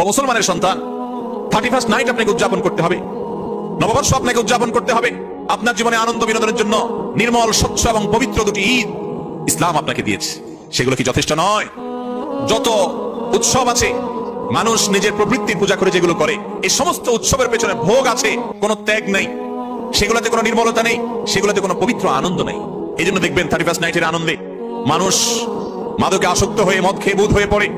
ও মুসলমানের সন্তান thirty first night আপনাকে উদযাপন করতে হবে। নববর্ষ আপনাকে উদযাপন করতে হবে। আপনার জীবনে আনন্দ বিনোদনের জন্য নির্মল, স্বচ্ছ এবং পবিত্র দুটি ঈদ ইসলাম আপনাকে দিয়েছে। সেগুলো কি যথেষ্ট নয়? যত উৎসব আছে, মানুষ নিজের প্রবৃত্তির পূজা করে যেগুলো করে এই সমস্ত উৎসবের পেছনে ভোগ আছে, কোনো ত্যাগ নেই। সেগুলোতে কোনো নির্মলতা নেই, সেগুলোতে কোনো পবিত্র আনন্দ নেই। এই জন্য দেখবেন থার্টি ফার্স্ট নাইটের আনন্দে মানুষ মাদকে আসক্ত হয়ে, মদ খেয়ে, বুধ হয়ে পড়ে।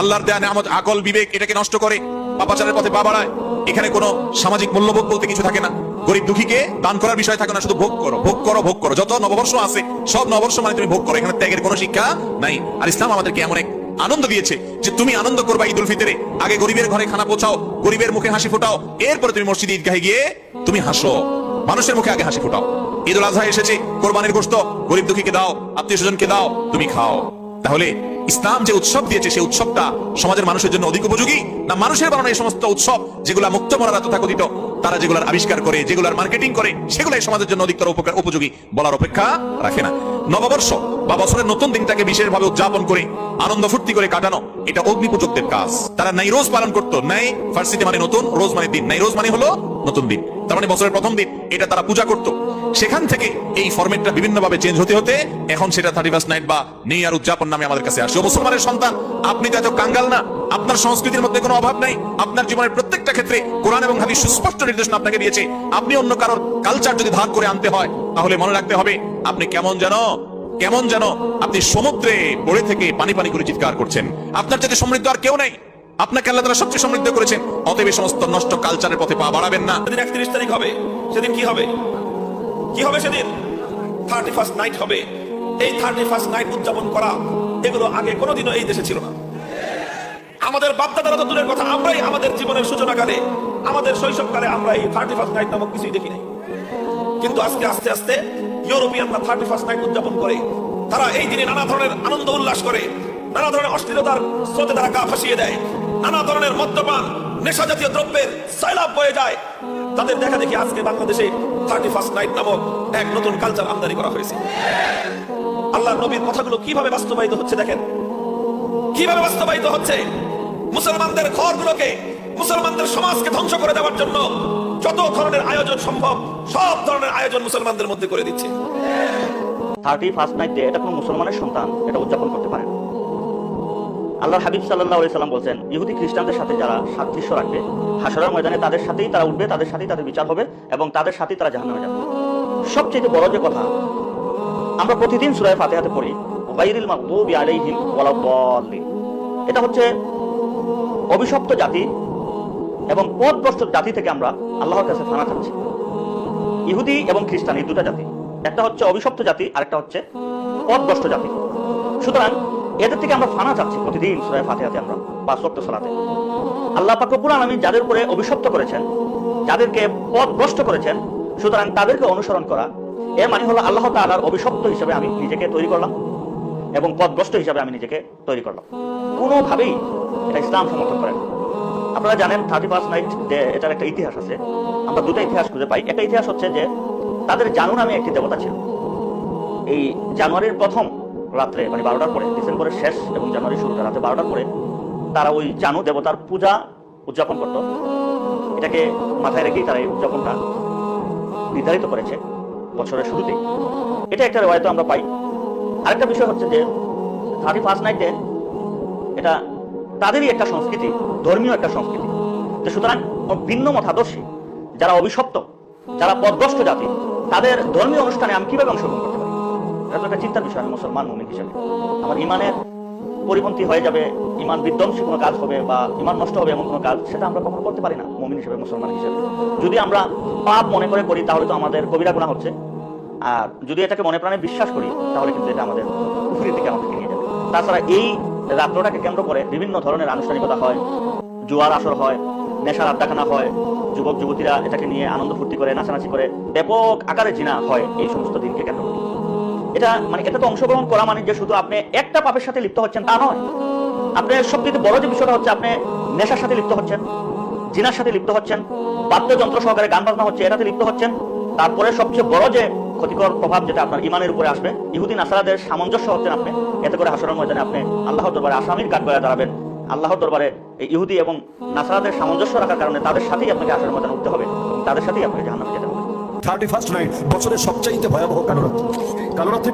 আল্লাহর দেয়া নেয়ামত, আকল, বিবেক, এটাকে নষ্ট করে পাপাচারের পথে পা বাড়ায়। এখানে কোনো সামাজিক মূল্যবোধ বলতে কিছু থাকে না। গরিব দুঃখীকে দান করার বিষয় থাকে না, শুধু ভোগ করো ভোগ করো ভোগ করো। যত নববর্ষ আছে, সব নববর্ষ মানে তুমি ভোগ করো। এখানে ত্যাগের কোনো শিক্ষা নাই। আর ইসলাম আমাদেরকে এমন এক আনন্দ দিয়েছে যে তুমি আনন্দ করবা ঈদুল ফিতরে। আগে গরিবের ঘরে খানা পৌঁছাও, গরিবের মুখে হাসি ফোটাও, এরপরে তুমি মসজিদ ঈদগাহে গিয়ে তুমি হাসো। মানুষের মুখে আগে হাসি ফোটাও। ঈদুল আজহা এসেছে, কোরবানির গোশত। গরিব দুঃখীকে দাও, আত্মীয় স্বজনকে দাও, তুমি খাও। তাহলে ইসলাম যে উৎসব দিয়েছে, সেই উৎসবটা সমাজের মানুষের জন্য অধিক উপযোগী? না মানুষের বানানো এই সমস্ত উৎসব যেগুলা মুক্ত মরারা তথাকথিত তারা যেগুলার আবিষ্কার করে, যেগুলার মার্কেটিং করে, সেগুলাই সমাজের জন্য অধিকতর উপকার, উপযোগী বলার অপেক্ষা রাখে না। নববর্ষ বা বছরের নতুন দিনটাকে বিশেষভাবে উদযাপন করে, আনন্দ ফুর্তি করে কাটানো, এটা অগ্নিপূজকদের কাজ। তারা নাই রোজ পালন করতো, নাই ফার্সিতে মানে নতুন, রোজ মানে দিন। নাই রোজ মানে হলো নতুন দিন। তার মানে বছরের প্রথম দিন, এটা তারা পূজা করতো। সেখান থেকে এই ফরম্যাটটা বিভিন্ন ভাবে চেঞ্জ হতে হতে এখন সেটা থার্টি ফার্স্ট নাইট বা নিউ ইয়ার উদযাপন নামে আমাদের কাছে আসে ও মুসলমানের সন্তান, আপনি তো এত কাঙ্গাল না। আপনার সংস্কৃতির মধ্যে কোনো অভাব নাই। আপনার জীবনের প্রত্যেকটা ক্ষেত্রে কোরআন এবং হাদিস সুস্পষ্ট নির্দেশনা আপনাকে দিয়েছে। আপনি অন্য কারোর কালচার যদি ধার করে আনতে হয়, তাহলে মনে রাখতে হবে, আপনি কেমন যেন কেমন যেন আপনি সমুদ্রে পড়ে থেকে পানি পানি করে চিৎকার করছেন। আপনার যাতে সমৃদ্ধ আর কেউ নাই। আপনাকে আল্লাহ তারা সবচেয়ে সমৃদ্ধ করেছেন। অতএব সমস্ত নষ্ট কালচারের পথে পা বাড়াবেন না। একত্রিশ তারিখ হবে। সেদিন কি হবে? কি হবে সেদিন? থার্টি ফার্স্ট নাইট হবে। এই থার্টি ফার্স্ট নাইট উদযাপন করা, এগুলো আগে কোনোদিনও এই দেশে ছিল না। আমাদের বাপদাদারা তো দূরের কথা, আমরাই আমাদের জীবনের সূচনাকালে, আমাদের শৈশবকালে আমরা এই থার্টি ফার্স্ট নাইট নামক কিছুই দেখি নাই। কিন্তু আজকে আস্তে আস্তে ইউরোপিয়ানরা থার্টি ফার্স্ট নাইট উদযাপন করে, তারা এই দিনে নানা ধরনের আনন্দ উল্লাস করে, নানা ধরনের অশ্লীলতার স্রোতে তারা গা ভাসিয়ে দেয়, নানা ধরনের মদ্যপান নেশা জাতীয় দ্রব্যের সয়লাভ বয়ে যায়। তাদের দেখা দেখি আজকে বাংলাদেশে থার্টি ফার্স্ট নাইট নামক এক নতুন কালচার আমদানি করা হয়েছে। আল্লাহ নবীর কথাগুলো কীভাবে বাস্তবায়িত হচ্ছে দেখেন? কীভাবে বাস্তবায়িত হচ্ছে? মুসলমানদের ঘরগুলোকে, মুসলমানদের সমাজকে ধ্বংস করে দেওয়ার জন্য যত ধরনের আয়োজন সম্ভব, সব ধরনের আয়োজন মুসলমানদের মধ্যে করে দিচ্ছে। থার্টি ফার্স্ট নাইট ডে এটা কোনো মুসলমানের সন্তান, এটা উদযাপন করতে পারে না। আল্লাহ হাবিব সাল্লাহ সাল্লাম বলছেন, ইহুদি খ্রিস্টানদের সাথে যারা সাদৃশ্য রাখবে, হাসরের ময়দানে তাদের সাথেই তারা উঠবে, তাদের সাথেই তাদের বিচার হবে এবং তাদের সাথেই তারা জাহান্নামে যাবে। সবচেয়ে বড় যে কথা, আমরা প্রতিদিন সুরায় ফাতিহাতে পড়ি, গায়রিল মাগদুবি আলাইহিম ওয়ালা এটা হচ্ছে অভিশপ্ত জাতি এবং পথভ্রষ্ট জাতি থেকে আমরা আল্লাহর কাছে ফানা খাচ্ছি ইহুদি এবং খ্রিস্টান এই দুটা জাতি। একটা হচ্ছে অভিশপ্ত জাতি, আরেকটা হচ্ছে পথভ্রষ্ট জাতি। সুতরাং এদের থেকে আমরা ফানা চাচ্ছি প্রতিদিন সুরায় ফাতিহাতে আমরা পাঁচ ওয়াক্ত সালাতে। আল্লাহ পাক রব্বুল আলামিন যাদের উপরে অভিশপ্ত করেছেন, যাদেরকে পথভ্রষ্ট করেছেন, সুতরাং তাদেরকে অনুসরণ করা এর মানে হলো আল্লাহ তাআলার অভিশপ্ত হিসেবে আমি নিজেকে তৈরি করলাম এবং পথভ্রষ্ট হিসাবে আমি নিজেকে তৈরি করলাম। কোনোভাবেই এটা ইসলাম সমর্থন করেন আপনারা জানেন থার্টি ফার্স্ট নাইট এটার একটা ইতিহাস আছে, আমরা দুটো ইতিহাস খুঁজে পাই। একটা ইতিহাস হচ্ছে যে, তাদের জানু নামে একটি দেবতা ছিল। এই জানুয়ারির প্রথম রাত্রে মানে বারোটার পরে, ডিসেম্বরের শেষ এবং জানুয়ারির শুরুটা রাতে বারোটার পরে তারা ওই জানু দেবতার পূজা উদযাপন করত। এটাকে মাথায় রেখেই তারা এই উদযাপনটা নির্ধারিত করেছে বছরের শুরুতেই। এটা একটা রেওয়ায়ত আমরা পাই। আরেকটা বিষয় হচ্ছে যে থার্টি ফার্স্ট নাইটে এটা তাদেরই একটা সংস্কৃতি, ধর্মীয় একটা সংস্কৃতি। তো সুতরাং ভিন্ন মতাদর্শী, যারা অভিশপ্ত, যারা পদগ্রস্ত জাতি, তাদের ধর্মীয় অনুষ্ঠানে আমি কীভাবে অংশগ্রহণ করতে একটা চিন্তার বিষয়, আমি মুসলমান মুমিন হিসেবে। আমার ইমানের পরিপন্থী হয়ে যাবে, ইমান বিধ্বংসী কোনো কাজ হবে বা ইমান নষ্ট হবে এমন কোনো কাজ, সেটা আমরা কখনো করতে পারি না, মুমিন হিসেবে, মুসলমান হিসেবে। যদি আমরা পাপ মনে করে করি, তাহলে তো আমাদের কবিরা গুণা হচ্ছে। আর যদি এটাকে মনে প্রাণে বিশ্বাস করি, তাহলে কিন্তু এটা আমাদের পুকুরের দিকে আমাদেরকে নিয়ে যাবে। তাছাড়া এই রাত্রটাকে কেন্দ্র করে বিভিন্ন ধরনের আনুষ্ঠানিকতা হয়, জুয়ার আসর হয়, নেশার আড্ডাখানা হয় যুবক যুবতীরা এটাকে নিয়ে আনন্দ ফুর্তি করে, নাচানাচি করে, ব্যাপক আকারে জিনা হয়, এই সমস্ত দিনকে কেন্দ্র করে। এটা মানে এটা তো অংশগ্রহণ করা মানে যে শুধু আপনি একটা পাপের সাথে লিপ্ত হচ্ছেন তা নয়। আপনার সবথেকে বড় যে বিষয়টা হচ্ছে আপনি নেশার সাথে লিপ্ত হচ্ছেন, জিনার সাথে লিপ্ত হচ্ছেন, বাদ্যযন্ত্র সহকারে গান বাজনা হচ্ছে, এটাতে লিপ্ত হচ্ছেন। তারপরে সবচেয়ে বড় যে ক্ষতিকর প্রভাব যেটা আপনার ইমানের উপরে আসবে ইহুদিন আসারাদের সামঞ্জস্য হচ্ছেন আপনি। এতে করে হাসরের ময়দানে আপনি আল্লাহর দরবারে আসামির কাঠ কাঠগড়ায় দাঁড়াবেন। আল্লাহর দরবারে এই ইহুদি এবং নাসারাদের সামঞ্জস্য রাখার কারণে তাদের সাথেই আপনাকে আসরের ময়দানে উঠতে হবে। তাদের সাথেই আপনাকে জাহান্নামে যেতে হবে। থার্টি ফার্স্ট নাইট বছরের সবচাইতে ভয়াবহ কালো রাত্রি